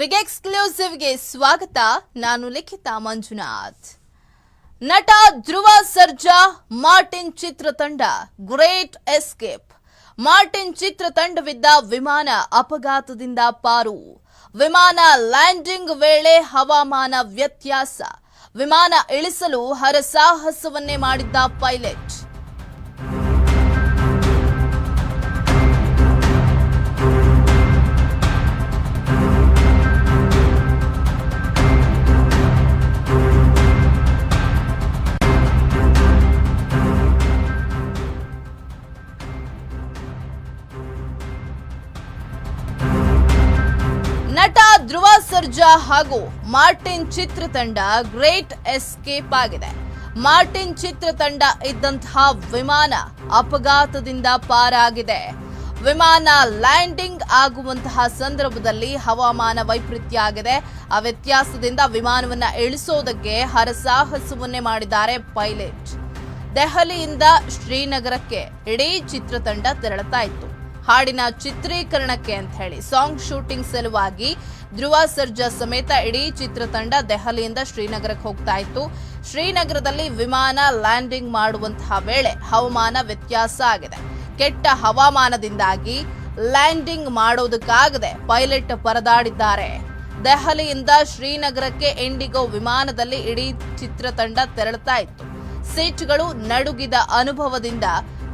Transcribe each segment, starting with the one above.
Big ಎಕ್ಸ್ಕ್ಲೂಸಿವ್ಗೆ ಸ್ವಾಗತ. ನಾನು ಲಿಖಿತ ಮಂಜುನಾಥ್. ನಟ ಧ್ರುವ ಸರ್ಜಾ, ಮಾರ್ಟಿನ್ ಚಿತ್ರತಂಡ, ಗ್ರೇಟ್ ಎಸ್ಕೇಪ್. ಮಾರ್ಟಿನ್ ಚಿತ್ರತಂಡವಿದ್ದ ವಿಮಾನ ಅಪಘಾತದಿಂದ ಪಾರು. ವಿಮಾನ ಲ್ಯಾಂಡಿಂಗ್ ವೇಳೆ ಹವಾಮಾನ ವ್ಯತ್ಯಾಸ. ವಿಮಾನ ಇಳಿಸಲು ಹರಸಾಹಸವನ್ನೇ ಮಾಡಿದ್ದ ಪೈಲಟ್. ಸರ್ಜಾ ಹಾಗೂ ಮಾರ್ಟಿನ್ ಚಿತ್ರತಂಡ ಗ್ರೇಟ್ ಎಸ್ಕೇಪ್ ಆಗಿದೆ. ಮಾರ್ಟಿನ್ ಚಿತ್ರತಂಡ ಇದ್ದಂತಹ ವಿಮಾನ ಅಪಘಾತದಿಂದ ಪಾರಾಗಿದೆ. ವಿಮಾನ ಲ್ಯಾಂಡಿಂಗ್ ಆಗುವಂತಹ ಸಂದರ್ಭದಲ್ಲಿ ಹವಾಮಾನ ವೈಪರೀತ್ಯ ಆಗಿದೆ. ಆ ವ್ಯತ್ಯಾಸದಿಂದ ವಿಮಾನವನ್ನು ಇಳಿಸೋದಕ್ಕೆ ಹರಸಾಹಸವನ್ನೇ ಮಾಡಿದ್ದಾರೆ ಪೈಲಟ್. ದೆಹಲಿಯಿಂದ ಶ್ರೀನಗರಕ್ಕೆ ಇಡೀ ಚಿತ್ರತಂಡ ತೆರಳುತ್ತಾ ಇತ್ತು. ಹಾಡಿನ ಚಿತ್ರೀಕರಣಕ್ಕೆ ಅಂತ ಹೇಳಿ ಸಾಂಗ್ ಶೂಟಿಂಗ್ ಸಲುವಾಗಿ ಧ್ರುವ ಸರ್ಜಾ ಸಮೇತ ಇಡೀ ಚಿತ್ರತಂಡ ದೆಹಲಿಯಿಂದ ಶ್ರೀನಗರಕ್ಕೆ ಹೋಗ್ತಾ ಇತ್ತು. ಶ್ರೀನಗರದಲ್ಲಿ ವಿಮಾನ ಲ್ಯಾಂಡಿಂಗ್ ಮಾಡುವಂತಹ ವೇಳೆ ಹವಾಮಾನ ವ್ಯತ್ಯಾಸ ಆಗಿದೆ. ಕೆಟ್ಟ ಹವಾಮಾನದಿಂದಾಗಿ ಲ್ಯಾಂಡಿಂಗ್ ಮಾಡೋದಕ್ಕಾಗದೆ ಪೈಲಟ್ ಪರದಾಡಿದ್ದಾರೆ. ದೆಹಲಿಯಿಂದ ಶ್ರೀನಗರಕ್ಕೆ ಇಂಡಿಗೋ ವಿಮಾನದಲ್ಲಿ ಇಡೀ ಚಿತ್ರತಂಡ ತೆರಳುತ್ತಾ ಇತ್ತು. ಸೀಟ್ಗಳು ನಡುಗಿದ ಅನುಭವದಿಂದ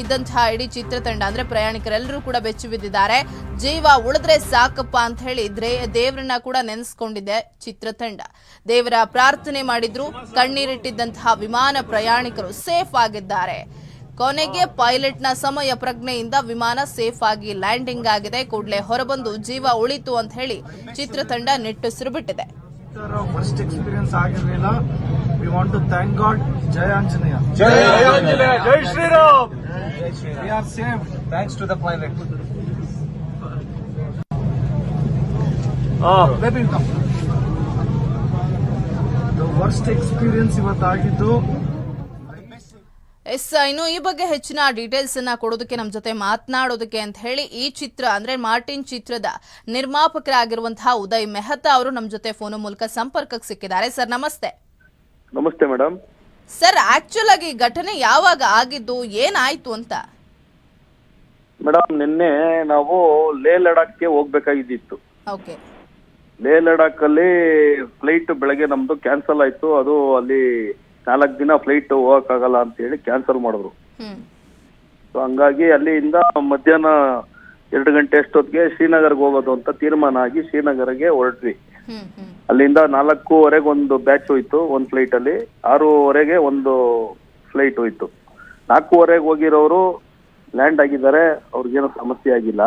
ಇದ್ದಂತಹ ಇಡೀ ಚಿತ್ರತಂಡ ಅಂದ್ರೆ ಪ್ರಯಾಣಿಕರೆಲ್ಲರೂ ಕೂಡ ಬೆಚ್ಚಿ ಬಿದ್ದಿದ್ದಾರೆ. ಜೀವ ಉಳಿದ್ರೆ ಸಾಕಪ್ಪ ಅಂತ ಹೇಳಿ ದೇವರನ್ನ ಕೂಡ ನೆನೆಸ್ಕೊಂಡಿದೆ ಚಿತ್ರತಂಡ. ದೇವರ ಪ್ರಾರ್ಥನೆ ಮಾಡಿದ್ರು ಕಣ್ಣೀರಿಟ್ಟಿದ್ದಂತಹ ವಿಮಾನ ಪ್ರಯಾಣಿಕರು ಸೇಫ್ ಆಗಿದ್ದಾರೆ. ಕೊನೆಗೆ ಪೈಲಟ್ನ ಸಮಯ ಪ್ರಜ್ಞೆಯಿಂದ ವಿಮಾನ ಸೇಫ್ ಆಗಿ ಲ್ಯಾಂಡಿಂಗ್ ಆಗಿದೆ. ಕೂಡಲೇ ಹೊರಬಂದು ಜೀವ ಉಳಿತು ಅಂತ ಹೇಳಿ ಚಿತ್ರತಂಡ ನಿಟ್ಟುಸಿರು ಬಿಟ್ಟಿದೆ we want to thank God ಜಯ ಆಂಜನೇಯ. ಜೈ ಆಂಜನೇಯ ಜೈ Shriram we are safe thanks to the experience you were talking ಇವತ್ತಾಗಿದ್ದು. ಎಸ್ ಇನ್ನು ಈ ಬಗ್ಗೆ ಹೆಚ್ಚಿನ ಡೀಟೇಲ್ಸ್ ಅನ್ನ ಕೊಡೋದಕ್ಕೆ ನಮ್ಮ ಜೊತೆ ಮಾತನಾಡೋದಕ್ಕೆ ಅಂತ ಹೇಳಿ ಈ ಚಿತ್ರ ಅಂದ್ರೆ ಮಾರ್ಟಿನ್ ಚಿತ್ರದ ನಿರ್ಮಾಪಕರಾಗಿರುವಂತಹ ಉದಯ್ ಮೆಹತಾ ಅವರು ನಮ್ಮ ಜೊತೆ ಫೋನ್ ಮೂಲಕ ಸಂಪರ್ಕಕ್ಕೆ ಸಿಕ್ಕಿದ್ದಾರೆ. ಸರ್ ನಮಸ್ತೆ. ನಮಸ್ತೆ ಮೇಡಮ್ ಸರ್ ಆಕ್ಚುಲ್ ಆಗಿ ಘಟನೆ ಯಾವಾಗ ಆಗಿದ್ದು ಏನಾಯ್ತು ಅಂತ? ಮೇಡಮ್ ನಿನ್ನೆ ನಾವು ಲೇ ಲಡಾಖ್ಗೆ ಹೋಗ್ಬೇಕಾಗಿದ್ದಿತ್ತು. ಓಕೆ. ಲೇ ಲಡಾಖ್ ಅಲ್ಲಿ ಫ್ಲೈಟ್ ಬೆಳಗ್ಗೆ ನಮ್ದು ಕ್ಯಾನ್ಸಲ್ ಆಯ್ತು. ಅದು ಅಲ್ಲಿ ನಾಲ್ಕು ದಿನ ಫ್ಲೈಟ್ ಹೋಗಕ್ಕಾಗಲ್ಲ ಅಂತ ಹೇಳಿ ಕ್ಯಾನ್ಸಲ್ ಮಾಡಿದ್ರು. ಹ್ಮ್. ಸೊ ಹಂಗಾಗಿ ಅಲ್ಲಿಂದ ಮಧ್ಯಾಹ್ನ ಎರಡು ಗಂಟೆ ಅಷ್ಟೊತ್ತಿಗೆ ಶ್ರೀನಗರ್ಗೆ ಹೋಗೋದು ಅಂತ ತೀರ್ಮಾನ ಆಗಿ ಶ್ರೀನಗರ್ಗೆ ಹೊರಟ್ವಿ. ಅಲ್ಲಿಂದ ನಾಲ್ಕೂವರೆಗೆ ಒಂದು ಬ್ಯಾಚ್ ಹೋಯ್ತು, ಒಂದು ಫ್ಲೈಟ್ ಅಲ್ಲಿ. ಆರೂವರೆಗೆ ಒಂದು ಫ್ಲೈಟ್ ಹೋಯ್ತು. ನಾಲ್ಕೂವರೆಗೆ ಹೋಗಿರೋರು ಲ್ಯಾಂಡ್ ಆಗಿದ್ದಾರೆ, ಅವ್ರಿಗೇನು ಸಮಸ್ಯೆ ಆಗಿಲ್ಲ.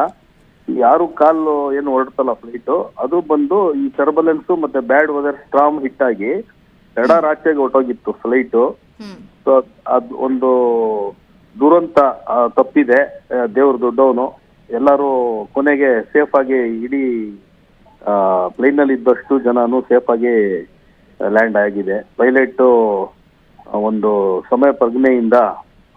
ಯಾರು ಕಾಲು ಏನು ಹೊರಡ್ತಲ್ಲ ಫ್ಲೈಟ್ ಅದು ಬಂದು ಈ ಟರ್ಬಲೆನ್ಸ್ ಮತ್ತೆ ಬ್ಯಾಡ್ ವೆದರ್ ಸ್ಟ್ರಾಂಗ್ ಹಿಟ್ ಆಗಿ ಎಡರ್ ಆಚೆಗೆ ಹೊಟ್ಟೋಗಿತ್ತು ಫ್ಲೈಟ್ ಸೊ ಅದ್ ಒಂದು ದುರಂತ ತಪ್ಪಿದೆ ದೇವ್ರ ದೊಡ್ಡವನು. ಎಲ್ಲರೂ ಕೊನೆಗೆ ಸೇಫ್ ಆಗಿ ಇಡೀ ಪ್ಲೇನ್ನಲ್ಲಿ ಇದ್ದಷ್ಟು ಜನನು ಸೇಫ್ ಆಗಿ ಲ್ಯಾಂಡ್ ಆಗಿದೆ. ಪೈಲಟ್ ಒಂದು ಸಮಯ ಪ್ರಜ್ಞೆಯಿಂದ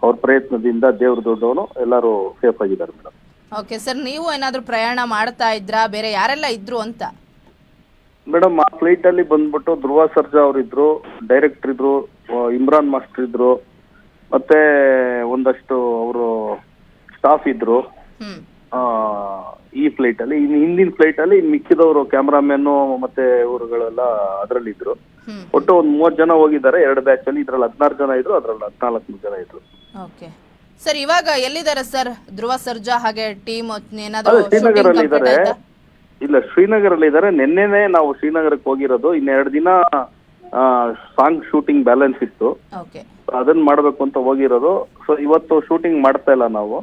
ಅವ್ರ ಪ್ರಯತ್ನದಿಂದ ದೇವ್ರ ದೊಡ್ಡವನು ಎಲ್ಲರೂ ಸೇಫ್ ಆಗಿದ್ದಾರೆ ಮೇಡಮ್ ಓಕೆ ಸರ್ ನೀವು ಏನಾದರೂ ಪ್ರಯಾಣ ಮಾಡ್ತಾ ಇದ್ರಾ? ಬೇರೆ ಯಾರೆಲ್ಲ ಇದ್ರು ಅಂತ? ಮೇಡಮ್ ಆ ಫ್ಲೈಟ್ ಅಲ್ಲಿ ಬಂದ್ಬಿಟ್ಟು ಧ್ರುವ ಸರ್ಜಾ ಅವರಿದ್ರು ಡೈರೆಕ್ಟರ್ ಇದ್ರು ಇಮ್ರಾನ್ ಮಾಸ್ಟರ್ ಇದ್ರು ಮತ್ತೆ ಒಂದಷ್ಟು ಅವರು ಸ್ಟಾಫ್ ಇದ್ರು. ಈ ಫ್ಲೈಟ್ ಅಲ್ಲಿ ಇನ್ ಹಿಂದಿನ ಫ್ಲೈಟ್ ಅಲ್ಲಿ ಇನ್ ಮಿಕ್ಕಿದವರು ಕ್ಯಾಮ್ರಾಮನ್ ಮತ್ತೆ ಇವರುಗಳೆಲ್ಲ ಅದ್ರಲ್ಲಿ ಇದ್ರು ಒಟ್ಟು ಒಂದ್ ಮೂವತ್ ಜನ ಹೋಗಿದ್ದಾರೆ ಎರಡು ಬ್ಯಾಚ್ ಅಲ್ಲಿ. ಇದ್ರಲ್ಲಿ ಹದಿನಾರು ಜನ ಇದ್ರು ಅದ್ರಲ್ಲಿ ಹದಿನಾಲ್ಕು ಜನ ಇದ್ರು. ಓಕೆ. ಸರ್ ಇವಾಗ ಎಲ್ಲಿದ್ದಾರೆ ಸರ್? ಧ್ರುವ ಸರ್ಜಾ ಹಾಗೆ ಟೀಮ್ ಏನಾದ್ರು ಶ್ರೀನಗರ್ ಅಲ್ಲಿ ಇದ್ದಾರೆ ಇಲ್ಲ ಶ್ರೀನಗರ್ ಅಲ್ಲಿ ಇದ್ದಾರೆ ನಿನ್ನೆನೆ ನಾವು ಶ್ರೀನಗರಕ್ಕೆ ಹೋಗಿರೋದು. ಇನ್ನೆರಡು ದಿನ ಸಾಂಗ್ ಶೂಟಿಂಗ್ ಬ್ಯಾಲೆನ್ಸ್ ಇತ್ತು. ಅದನ್ನ ಮಾಡ್ಬೇಕು ಅಂತ ಹೋಗಿರೋದು. ಸೊ ಇವತ್ತು ಶೂಟಿಂಗ್ ಮಾಡ್ತಾ ಇಲ್ಲ ನಾವು.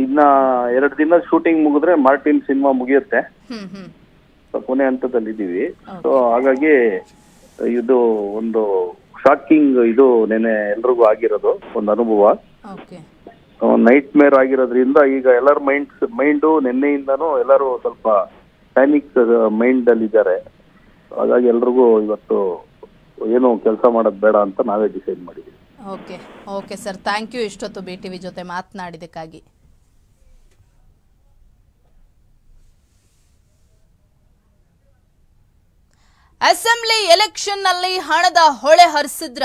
ಇನ್ನ ಎರಡು ದಿನ ಶೂಟಿಂಗ್ ಮುಗಿದ್ರೆ ಮಾರ್ಟಿನ್ ಸಿನಿಮಾ ಮುಗಿಯುತ್ತೆ. ಕೊನೆ ಹಂತದಲ್ಲಿ ಇದೀವಿ ಸೊ ಹಾಗಾಗಿ ಇದು ಒಂದು ಶಾಕಿಂಗ್ ಇದು ನೆನೆ ಎಲ್ರಿಗೂ ಆಗಿರೋದು ಒಂದು ಅನುಭವ. ನೈಟ್ ಮೇರ್ ಆಗಿರೋದ್ರಿಂದ ಈಗ ಎಲ್ಲರ ಮೈಂಡ್ ಮೈಂಡು ನಿನ್ನೆಯಿಂದನೂ ಎಲ್ಲರೂ ಸ್ವಲ್ಪ ಪ್ಯಾನಿಕ್ ಮೈಂಡ್ ಅಲ್ಲಿ ಇದ್ದಾರೆ ಹಾಗಾಗಿ ಎಲ್ರಿಗೂ ಇವತ್ತು ಏನು ಕೆಲಸ ಮಾಡೋದು ಬೇಡ ಅಂತ ನಾವೇ ಡಿಸೈಡ್ ಮಾಡಿದ್ವಿ okay okay sir. Thank you ಇಷ್ಟೊತ್ತು ಬಿ ಟಿ ವಿ ಜೊತೆ ಮಾತನಾಡಿದ್ದಕ್ಕಾಗಿ. ಅಸೆಂಬ್ಲಿ ಎಲೆಕ್ಷನ್ನಲ್ಲಿ ಹಣದ ಹೊಳೆ ಹರಿಸಿದ್ರ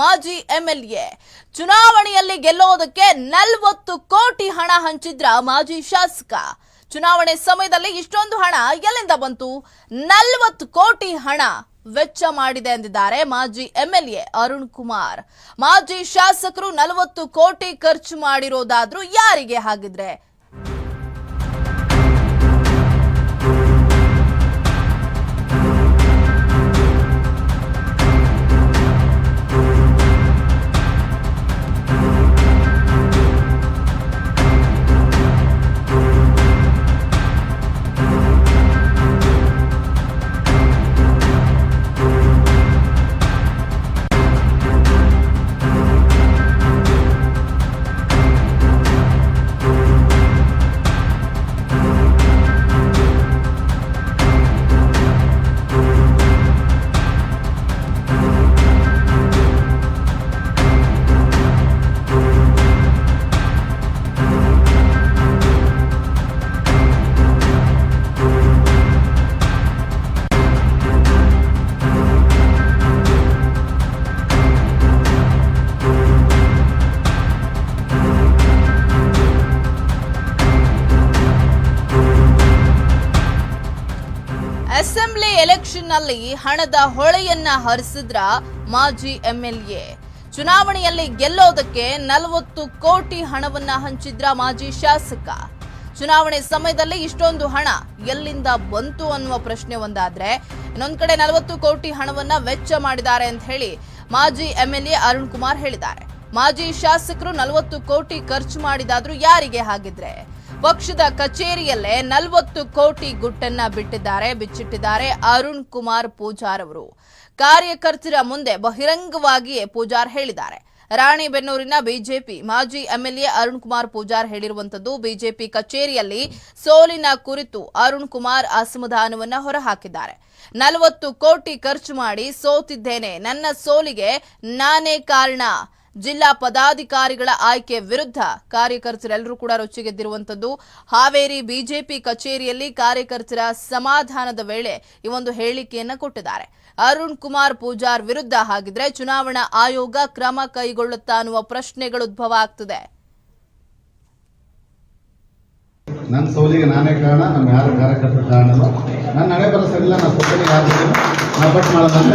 ಮಾಜಿ ಎಂಎಲ್ಎ ಚುನಾವಣೆಯಲ್ಲಿ ಗೆಲ್ಲೋದಕ್ಕೆ ನಲವತ್ತು ಕೋಟಿ ಹಣ ಹಂಚಿದ್ರ ಮಾಜಿ ಶಾಸಕ. ಚುನಾವಣೆ ಸಮಯದಲ್ಲಿ ಇಷ್ಟೊಂದು ಹಣ ಎಲ್ಲಿಂದ ಬಂತು? ನಲ್ವತ್ತು ಕೋಟಿ ಹಣ. ವೆಚ್ಚ ಮಾಡಿದೆ ಎಂದಿದ್ದಾರೆ ಮಾಜಿ ಎಂಎಲ್ಎ ಅರುಣ್ ಕುಮಾರ್. ಮಾಜಿ ಶಾಸಕರು ನಲವತ್ತು ಕೋಟಿ ಖರ್ಚು ಮಾಡಿರೋದಾದ್ರೂ ಯಾರಿಗೆ ಹಾಗಿದ್ರೆ? ಅಸೆಂಬ್ಲಿ ಎಲೆಕ್ಷನ್ನಲ್ಲಿ ಹಣದ ಹೊಳೆಯನ್ನ ಹರಿಸಿದ್ರ ಮಾಜಿ ಎಂಎಲ್ಎ. ಚುನಾವಣೆಯಲ್ಲಿ ಗೆಲ್ಲೋದಕ್ಕೆ ನಲವತ್ತು ಕೋಟಿ ಹಣವನ್ನ ಹಂಚಿದ್ರ ಮಾಜಿ ಶಾಸಕ. ಚುನಾವಣೆ ಸಮಯದಲ್ಲಿ ಇಷ್ಟೊಂದು ಹಣ ಎಲ್ಲಿಂದ ಬಂತು ಅನ್ನುವ ಪ್ರಶ್ನೆ ಒಂದಾದ್ರೆ, ಇನ್ನೊಂದ್ ಕಡೆ ನಲವತ್ತು ಕೋಟಿ ಹಣವನ್ನ ವೆಚ್ಚ ಮಾಡಿದ್ದಾರೆ ಅಂತ ಹೇಳಿ ಮಾಜಿ ಎಂಎಲ್ಎ ಅರುಣ್ ಕುಮಾರ್ ಹೇಳಿದ್ದಾರೆ. ಮಾಜಿ ಶಾಸಕರು ನಲವತ್ತು ಕೋಟಿ ಖರ್ಚು ಮಾಡಿದಾದ್ರೂ ಯಾರಿಗೆ ಹಾಗಿದ್ರೆ? ಪಕ್ಷದ ಕಚೇರಿಯಲ್ಲೇ ನಲವತ್ತು ಕೋಟಿ ಗುಟ್ಟನ್ನ ಬಿಟ್ಟಿದ್ದಾರೆ, ಬಿಚ್ಚಿಟ್ಟಿದ್ದಾರೆ ಅರುಣ್ ಕುಮಾರ್ ಪೂಜಾರ್ ಅವರು ಕಾರ್ಯಕರ್ತರ ಮುಂದೆ ಬಹಿರಂಗವಾಗಿಯೇ ಪೂಜಾರ್ ಹೇಳಿದ್ದಾರೆ. ರಾಣಿಬೆನ್ನೂರಿನ ಬಿಜೆಪಿ ಮಾಜಿ ಎಂಎಲ್ಎ ಅರುಣ್ ಕುಮಾರ್ ಪೂಜಾರ್ ಹೇಳಿರುವಂತದ್ದು ಬಿಜೆಪಿ ಕಚೇರಿಯಲ್ಲಿ ಸೋಲಿನ ಕುರಿತು ಅರುಣ್ ಕುಮಾರ್ ಅಸಮಾಧಾನವನ್ನ ಹೊರಹಾಕಿದ್ದಾರೆ. ನಲವತ್ತು ಕೋಟಿ ಖರ್ಚು ಮಾಡಿ ಸೋತಿದ್ದೇನೆ, ನನ್ನ ಸೋಲಿಗೆ ನಾನೇ ಕಾರಣ. ಜಿಲ್ಲಾ ಪದಾಧಿಕಾರಿಗಳ ಆಯ್ಕೆ ವಿರುದ್ಧ ಕಾರ್ಯಕರ್ತರೆಲ್ಲರೂ ಕೂಡ ರೊಚ್ಚಿಗೆದ್ದಿರುವಂತದ್ದು ಹಾವೇರಿ ಬಿಜೆಪಿ ಕಚೇರಿಯಲ್ಲಿ ಕಾರ್ಯಕರ್ತರ ಸಮಾಧಾನದ ವೇಳೆ ಈ ಒಂದು ಹೇಳಿಕೆಯನ್ನು ಕೊಟ್ಟಿದ್ದಾರೆ. ಅರುಣ್ ಕುಮಾರ್ ಪೂಜಾರ್ ವಿರುದ್ಧ ಹಾಗಿದ್ರೆ ಚುನಾವಣಾ ಆಯೋಗ ಕ್ರಮ ಕೈಗೊಳ್ಳುತ್ತಾ ಅನ್ನುವ ಪ್ರಶ್ನೆಗಳು ಉದ್ಭವ ಆಗ್ತದೆ. ನನ್ನ ಸೋಲಿಗೆ ನಾನೇ ಕಾರಣ, ನಮ್ಮ ಯಾರು ಕಾರ್ಯಕರ್ತರ ಕಾರಣ ನನ್ನ ಹಣೆ ಬರೋ ಸರಿಲ್ಲ ನಾನು ಸೋಲಿಗೆ ಯಾರು ಬಟ್ ಮಾಡೋದಂತ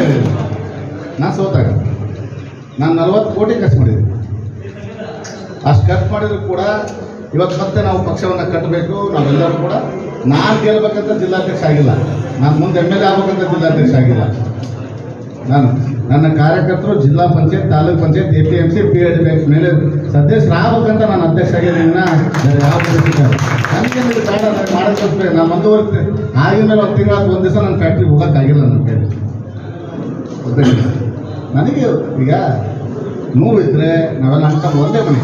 ನಾನು ಸೋತಾಗ. ನಾನು ನಲ್ವತ್ತು ಕೋಟಿ ಖರ್ಚು ಮಾಡಿದ್ದೀನಿ ಅಷ್ಟು ಖರ್ಚು ಮಾಡಿದ್ರು ಕೂಡ ಇವತ್ತು ಮತ್ತೆ ನಾವು ಪಕ್ಷವನ್ನು ಕಟ್ಟಬೇಕು ನಾವೆಲ್ಲರೂ ಕೂಡ. ನಾನು ಗೆಲ್ಬೇಕಂತ ಜಿಲ್ಲಾಧ್ಯಕ್ಷ ಆಗಿಲ್ಲ. ನಾನು ಮುಂದೆ ಎಂ ಎಲ್ ಎ ಆಗ್ಬೇಕಂತ ಜಿಲ್ಲಾಧ್ಯಕ್ಷ ಆಗಿಲ್ಲ. ನಾನು, ನನ್ನ ಕಾರ್ಯಕರ್ತರು zilla panchayat, taluk panchayat A P M C P bank ಮೇಲೆ ಸದಸ್ಯರಾಗಬೇಕಂತ ನಾನು ಅಧ್ಯಕ್ಷ ಆಗಿದ್ದೀನಿ ಯಾವ. ನನಗೆ ನನಗೆ ಮಾಡೋಕ್ಕೆ ನಾನು ಮುಂದುವರಿತೆ. ಆಗಿನ ಮೇಲೆ ಒಂದು ತಿಂಗಳ ಒಂದು ದಿವಸ ನನ್ನ ಫ್ಯಾಕ್ಟ್ರಿಗೆ ಹೋಗೋಕ್ಕಾಗಿಲ್ಲ ನನ್ನ ಗೊತ್ತಾಗಿಲ್ಲ ನನಗೆ ಈಗ ನೋವಿದ್ರೆ ನಾವೆಲ್ಲ ಅಣ್ಕಂಬ ಒಂದೇ ಮನೆ.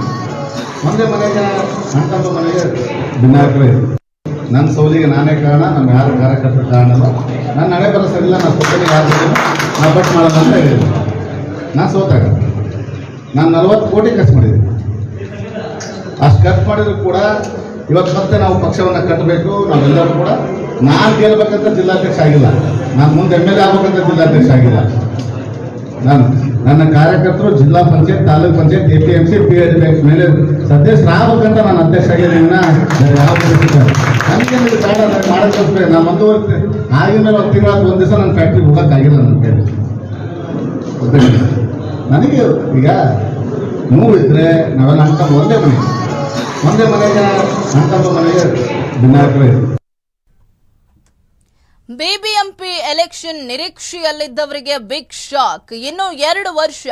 ಒಂದೇ ಮನೆಗೆ ಅಣ್ಕಂಬ ಮನೆಗೆ. ನನ್ನ ಸೋಲಿಗೆ ನಾನೇ ಕಾರಣ, ನಮ್ಮ ಯಾರು ಕಾರ್ಯಕರ್ತರು ಕಾರಣ ನನ್ನ ಹಣೆ ಬರೋ ಸರಿಲ್ಲ ನಾನು ಸೋತನಿಗೆ ಯಾರು ನಾ ಬಟ್ ಮಾಡೋದು ಅಂತ ಹೇಳಿದೆ ನಾನು ಸೋತಾಗ. ನಾನು ನಲ್ವತ್ತು ಕೋಟಿ ಖರ್ಚು ಮಾಡಿದ್ದೀನಿ. ಅಷ್ಟು ಖರ್ಚು ಮಾಡಿದ್ರು ಕೂಡ ಇವತ್ತು ಮತ್ತೆ ನಾವು ಪಕ್ಷವನ್ನು ಕಟ್ಟಬೇಕು ನಾವೆಲ್ಲರೂ ಕೂಡ. ನಾನು ಗೆಲ್ಲಬೇಕಂತ ಜಿಲ್ಲಾಧ್ಯಕ್ಷ ಆಗಿಲ್ಲ. ನಾನು ಮುಂದೆ ಎಂ ಎಲ್ ಎ ಆಗ್ಬೇಕಂತ ಜಿಲ್ಲಾಧ್ಯಕ್ಷ ಆಗಿಲ್ಲ. ನಾನು ನನ್ನ ಕಾರ್ಯಕರ್ತರು zilla panchayat, taluk panchayat A P M C P H bank ಮೇಲೆ ಸದಸ್ಯರಾಗಬೇಕಂತ ನಾನು ಅಧ್ಯಕ್ಷ ಆಗಿದ್ದೀನಿ. ಯಾವ ನನಗೆ ನೀವು ಬೇಡ ನಾನು ಮಾಡೋಕ್ಕೆ ನಾನು ಮುಂದುವರಿತೆ. ಮೇಲೆ ಒಂದು ತಿಂಗಳ ಒಂದು ದಿವಸ ನನ್ನ ಫ್ಯಾಕ್ಟ್ರಿಗೆ ಹೋಗೋಕ್ಕಾಗಿಲ್ಲ ನನ್ನ ನನಗೆ ಈಗ ನೋವಿದ್ರೆ ನಾವೆಲ್ಲ ಅಂತ ಒಂದೇ ಮನೆ. ಒಂದೇ ಮನೆಗೆ ಅಂತ ಮನೆಗೆ ಭಿನ್ನಾಭಿಪ್ರಾಯ. ಬಿಬಿಎಂಪಿ ಎಲೆಕ್ಷನ್ ನಿರೀಕ್ಷೆಯಲ್ಲಿದ್ದವರಿಗೆ ಬಿಗ್ ಶಾಕ್. ಇನ್ನು ಎರಡು ವರ್ಷ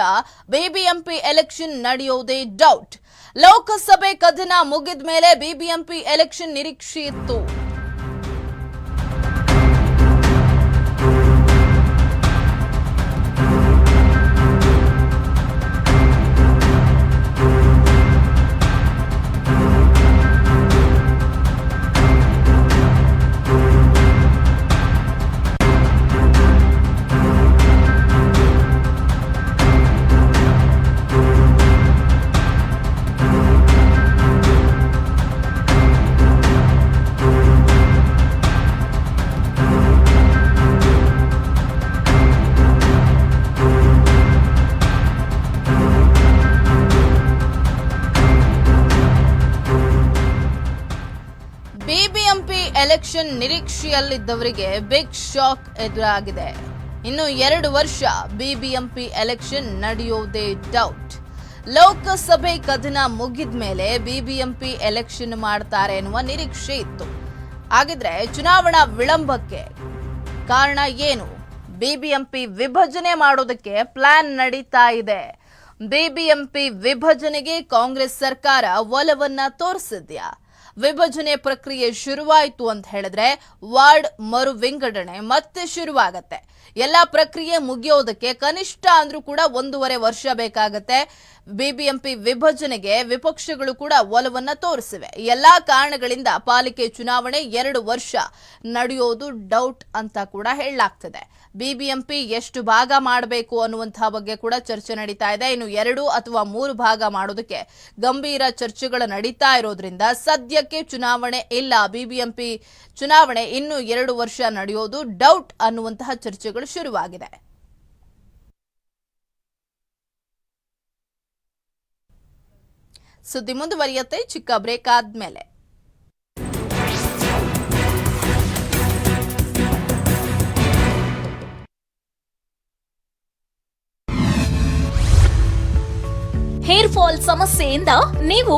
ಬಿಬಿಎಂಪಿ ಎಲೆಕ್ಷನ್ ನಡೆಯೋದೇ ಡೌಟ್. ಲೋಕಸಭೆ ಕದನ ಮುಗಿದ ಮೇಲೆ ಬಿಬಿಎಂಪಿ ಎಲೆಕ್ಷನ್ ನಿರೀಕ್ಷೆ ಇತ್ತು. ಎಲೆಕ್ಷನ್ ನಿರೀಕ್ಷೆಯಲ್ಲಿದ್ದವರಿಗೆ ಬಿಗ್ ಶಾಕ್ ಎದುರಾಗಿದೆ. ಇನ್ನು ಎರಡು ವರ್ಷ ಬಿಬಿಎಂಪಿ ಎಲೆಕ್ಷನ್ ನಡೆಯೋದೇ ಡೌಟ್. ಲೋಕಸಭೆ ಕದನ ಮುಗಿದ ಮೇಲೆ ಬಿಬಿಎಂಪಿ ಎಲೆಕ್ಷನ್ ಮಾಡ್ತಾರೆ ಎನ್ನುವ ನಿರೀಕ್ಷೆ ಇತ್ತು. ಹಾಗಿದ್ರೆ ಚುನಾವಣಾ ವಿಳಂಬಕ್ಕೆ ಕಾರಣ ಏನು? ಬಿಬಿಎಂಪಿ ವಿಭಜನೆ ಮಾಡೋದಕ್ಕೆ ಪ್ಲಾನ್ ನಡೀತಾ ಇದೆ. ಬಿಬಿಎಂಪಿ ವಿಭಜನೆಗೆ ಕಾಂಗ್ರೆಸ್ ಸರ್ಕಾರ ಒಲವನ್ನ ತೋರಿಸಿದ್ಯಾ? ವಿಭಜನೆ ಪ್ರಕ್ರಿಯೆ ಶುರುವಾಯಿತು ಅಂತ ಹೇಳಿದ್ರೆ ವಾರ್ಡ್ ಮರು ವಿಂಗಡಣೆ ಮತ್ತೆ ಶುರುವಾಗತ್ತೆ. ಎಲ್ಲಾ ಪ್ರಕ್ರಿಯೆ ಮುಗಿಯೋದಕ್ಕೆ ಕನಿಷ್ಠ ಅಂದ್ರೂ ಕೂಡ ಒಂದೂವರೆ ವರ್ಷ ಬೇಕಾಗತ್ತೆ. ಬಿಬಿಎಂಪಿ ವಿಭಜನೆಗೆ ವಿಪಕ್ಷಗಳು ಕೂಡ ಒಲವನ್ನ ತೋರಿಸಿವೆ. ಎಲ್ಲಾ ಕಾರಣಗಳಿಂದ ಪಾಲಿಕೆ ಚುನಾವಣೆ ಎರಡು ವರ್ಷ ನಡೆಯೋದು ಡೌಟ್ ಅಂತ ಕೂಡ ಹೇಳಲಾಗ್ತದೆ. ಬಿಬಿಎಂಪಿ ಎಷ್ಟು ಭಾಗ ಮಾಡಬೇಕು ಅನ್ನುವಂತಹ ಬಗ್ಗೆ ಕೂಡ ಚರ್ಚೆ ನಡೀತಾ ಇದೆ. ಇನ್ನು ಎರಡು ಅಥವಾ ಮೂರು ಭಾಗ ಮಾಡೋದಕ್ಕೆ ಗಂಭೀರ ಚರ್ಚೆಗಳು ನಡೀತಾ ಇರೋದ್ರಿಂದ ಸದ್ಯಕ್ಕೆ ಚುನಾವಣೆ ಇಲ್ಲ. ಬಿಬಿಎಂಪಿ ಚುನಾವಣೆ ಇನ್ನು ಎರಡು ವರ್ಷ ನಡೆಯೋದು ಡೌಟ್ ಅನ್ನುವಂತಹ ಚರ್ಚೆಗಳು ಶುರುವಾಗಿದೆ. ಸುದ್ದಿ ಮುಂದುವರಿಯುತ್ತೆ ಚಿಕ್ಕ ಬ್ರೇಕ್ ಆದ್ಮೇಲೆ. ಹೇರ್ ಫಾಲ್ ಸಮಸ್ಯೆಯಿಂದ ನೀವು